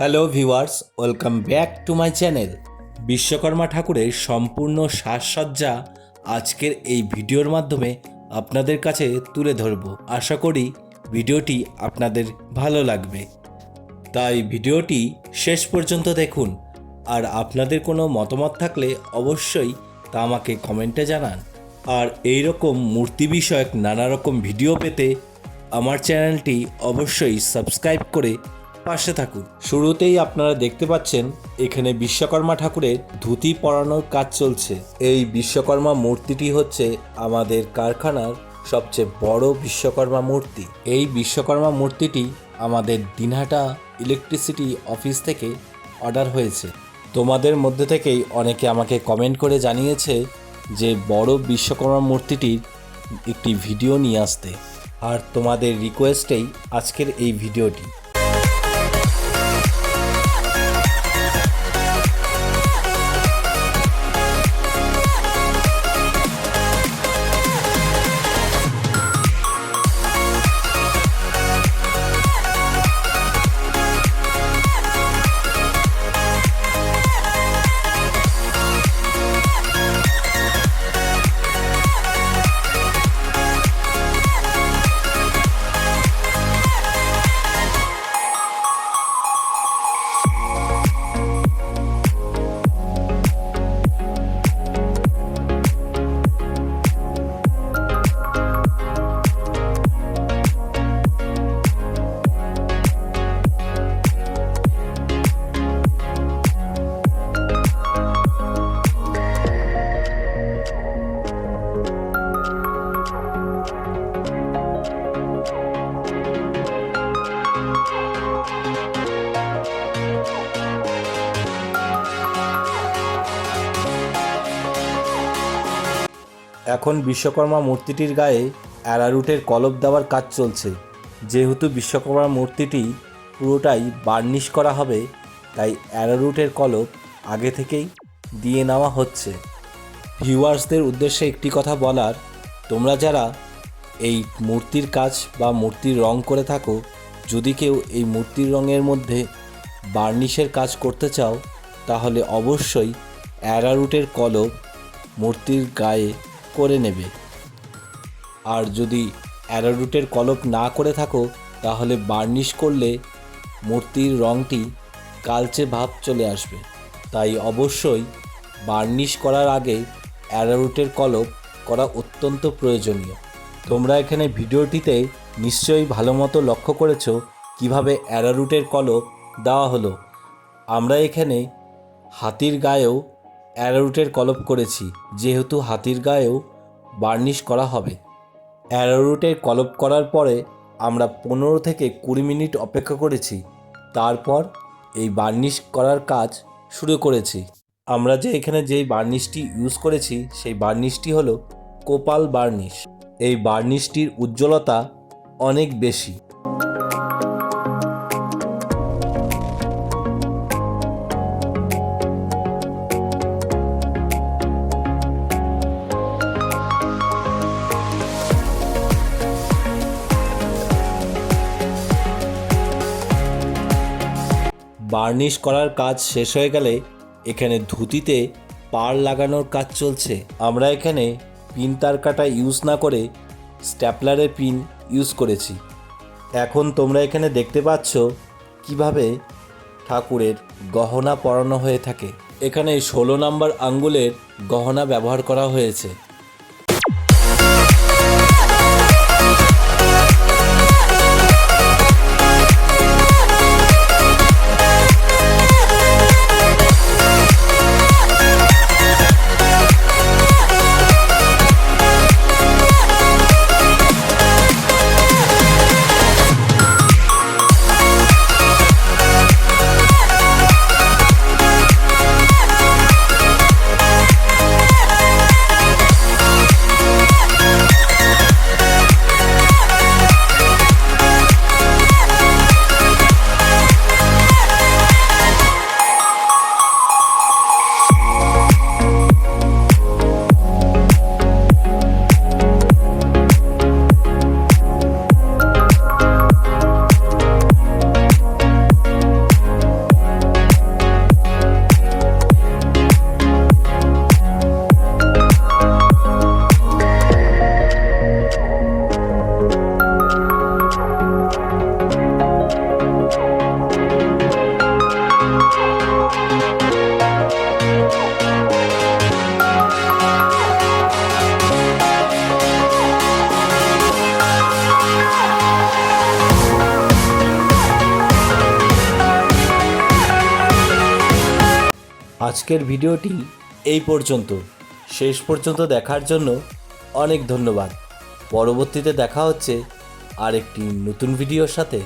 Hello viewers welcome back to my channel Vishwakarma ঠাকুরের সম্পূর্ণ সাজসজ্জা আজকের এই ভিডিওর মাধ্যমে আপনাদের কাছে তুলে ধরব। আশা করি ভিডিওটি আপনাদের ভালো লাগবে। তাই ভিডিওটি শেষ পর্যন্ত দেখুন। আর আপনাদের কোনো মতামত থাকলে অবশ্যই তা আমাকে কমেন্টে জানান। আর এই রকম মূর্তি বিষয়ক নানা রকম ভিডিও পেতে আমার চ্যানেলটি অবশ্যই সাবস্ক্রাইব করে পাশে থাকুন। শুরুতেই আপনারা দেখতে পাচ্ছেন, এখানে বিশ্বকর্মা ঠাকুরের ধুতি পরানোর কাজ চলছে। এই বিশ্বকর্মা মূর্তিটি হচ্ছে আমাদের কারখানার সবচেয়ে বড় বিশ্বকর্মা মূর্তি। এই বিশ্বকর্মা মূর্তিটি আমাদের দিনহাটা ইলেকট্রিসিটি অফিস থেকে অর্ডার হয়েছে। তোমাদের মধ্যে থেকেই অনেকে আমাকে কমেন্ট করে জানিয়েছে যে, বড় বিশ্বকর্মা মূর্তিটির একটি ভিডিও নিয়ে আসতে। আর তোমাদের রিকোয়েস্টেই আজকের এই ভিডিওটি। এখন বিশ্বকর্মা মূর্তিটির গায়ে অ্যারারুটের কলপ দেওয়ার কাজ চলছে। যেহেতু বিশ্বকর্মা মূর্তিটি পুরোটাই বার্নিশ করা হবে, তাই অ্যারারুটের কলপ আগে থেকেই দিয়ে নেওয়া হচ্ছে। ভিউয়ার্সদের উদ্দেশ্যে একটি কথা বলার, তোমরা যারা এই মূর্তির কাজ বা মূর্তির রং করে থাকো, যদি কেউ এই মূর্তির রঙের মধ্যে বার্নিশের কাজ করতে চাও, তাহলে অবশ্যই অ্যারারুটের কলপ মূর্তির গায়ে করে নেবে। আর যদি অ্যারারুটের কলপ না করে থাকো, তাহলে বার্নিশ করলে মূর্তির রঙটি কালচে ভাব চলে আসবে। তাই অবশ্যই বার্নিশ করার আগে অ্যারারুটের কলপ করা অত্যন্ত প্রয়োজনীয়। তোমরা এখানে ভিডিওটিতে নিশ্চয়ই ভালো মতো লক্ষ্য করেছ কীভাবে অ্যারারুটের কলপ দেওয়া হলো। আমরা এখানে হাতির গায়েও অ্যারোরুটের কলপ করেছি, যেহেতু হাতির গায়েও বার্নিশ করা হবে। অ্যারোরুটের কলপ করার পরে আমরা পনেরো থেকে কুড়ি মিনিট অপেক্ষা করেছি। তারপর এই বার্নিশ করার কাজ শুরু করেছি। আমরা যে এখানে যেই বার্নিশটি ইউজ করেছি, সেই বার্নিশটি হলো কোপাল বার্নিশ। এই বার্নিশটির উজ্জ্বলতা অনেক বেশি। বার্নিশ করার কাজ শেষ হয়ে গেলে এখানে ধুতিতে পার লাগানোর কাজ চলছে। আমরা এখানে পিন তার কাটা ইউজ না করে স্ট্যাপলারের পিন ইউজ করেছি। এখন তোমরা এখানে দেখতে পাচ্ছ কীভাবে ঠাকুরের গহনা পরানো হয়ে থাকে। এখানে ষোলো নম্বর আঙ্গুলের গহনা ব্যবহার করা হয়েছে। আজকের ভিডিওটি এই পর্যন্ত। শেষ পর্যন্ত দেখার জন্য অনেক ধন্যবাদ। পরবর্তীতে দেখা হচ্ছে আরেকটি নতুন ভিডিওর সাথে।